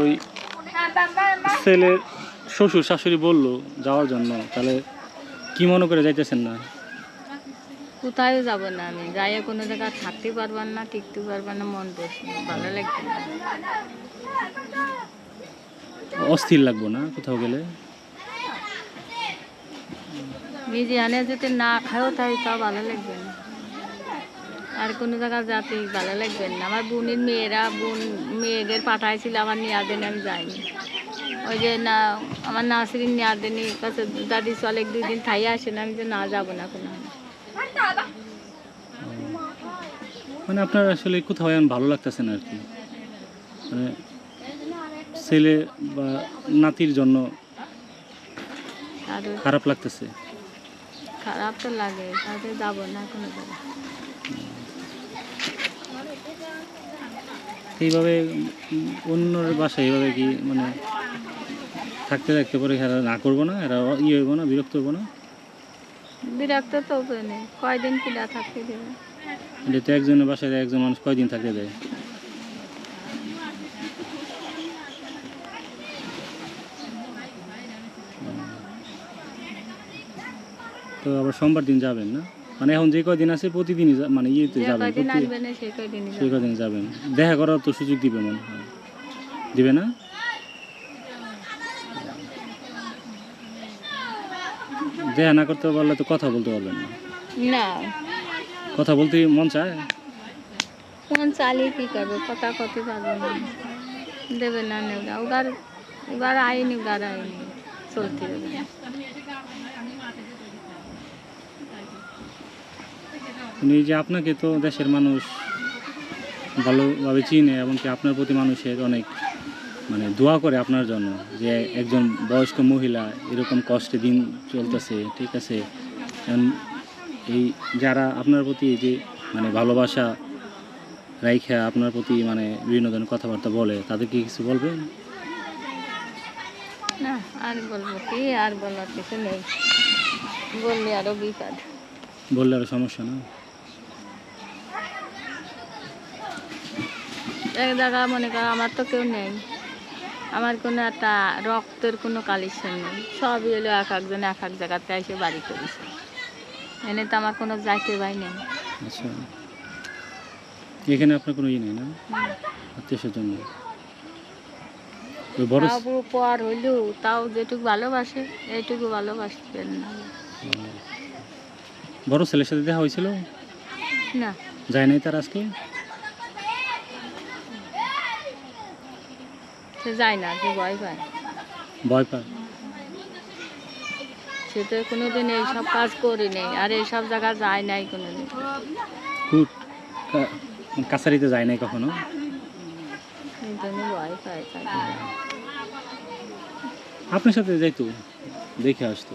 ওই ছেলের শ্বশুর শাশুড়ি বলল যাওয়ার জন্য তাহলে কি মনে করে যাইতেছেন না? কোথাও যাব না আমি? যাইয়া কোনো জায়গায় থাকতে পারবার না টিকতে পারবার না মন বসে ভালো লাগবে না। অস্থির লাগবো না কোথাও গেলে? নিজে আনে যদি না খাও তাই তাও ভালো লাগবে না। আর কোনো জায়গায় যাতে ভালো লাগবে না। আমার বোনের মেয়েরা বোন মেয়েদের পাঠাইছিল আমার নেওয়ার দিন আমি যাইনি। ওই যে না আমার নার্সারি নেওয়ার দিনই কাছে দাদি চলে এক দুই দিন থাই আসে না আমি যে না যাব না কোনো। মানে আপনার আসলে কোথাও এখন ভালো লাগতেছে না আর কি? মানে ছেলে বা নাতির জন্য খারাপ লাগতেছে? খারাপ তো লাগে তাতে যাব না কোনো জায়গায়। এইভাবে উম, অন্যর বাসায় এইভাবে কি মানে থাকতে থাকতে পরে এরা না করব না? এরা ইয়ে হইব না বিরক্ত হইব না? বিরক্ত তো হবে না কয়দিন কিনা থাকতে দেবে? এটা তো একজনের বাসায় একজন মানুষ কয়দিন থাকতে দেয়? তো আবার সোমবার দিন যাবেন না? মানে এখন যে কয়দিন আছে প্রতিদিনই যা- মানে ইয়েতে যাবেন কয়দিন প্রতি- আসবে না সেই কয়দিনই সেই যাব। কদিন যাবেন। দেখা করার তো সুযোগ দিবে মনে হয়। দিবে না? দেখা না করতে পারলে তো কথা বলতে পারবেন না। না। কথা বলতে মন চায়? ফোন চালিয়ে কি করব? কথা কতে পারব না। দেবে না নেবে ওগার এবার আইনি ওগার আইনি। চলতে হবে। উনি যে আপনাকে তো দেশের মানুষ ভালোভাবে চিনে এবং কি আপনার প্রতি মানুষের অনেক মানে দোয়া করে আপনার জন্য যে একজন বয়স্ক মহিলা এরকম কষ্টে দিন চলতেছে ঠিক আছে? এই যারা আপনার প্রতি যে মানে ভালোবাসা রাইখা আপনার প্রতি মানে বিভিন্ন ধরনের কথাবার্তা বলে তাদেরকে কিছু বলবেন? না আর বলব কি আর বলার কিছু নেই। বললে আরও বিপদ। বললে আরও সমস্যা না? এক জায়গা মনে করো আমার তো কেউ নেই। আমার কোনো একটা রক্তের কোনো কালেকশন নেই। সবই হলো এক একজন এক এক জায়গাতে এসে বাড়ি করেছে। এনে তো আমার কোনো যাইতে ভাই নেই। আচ্ছা। এখানে আপনার কোনো ইয়ে নেই না? আত্মীয় স্বজন নেই? বড় তাও পর হইলেও তাও যেটুকু ভালোবাসে এইটুকু ভালোবাসবেন না। বড় ছেলের সাথে দেখা হয়েছিল? না। যায় নাই তার আজকে? সে যায় না সে ভয় পায় ভয় পায় সে তো কোনোদিন এইসব কাজ করি নেই আর এইসব জায়গা যায় নাই কোনোদিন কাছারিতে যায় নাই কখনো ভয় পায় আপনার সাথে যাইতো দেখে আসতো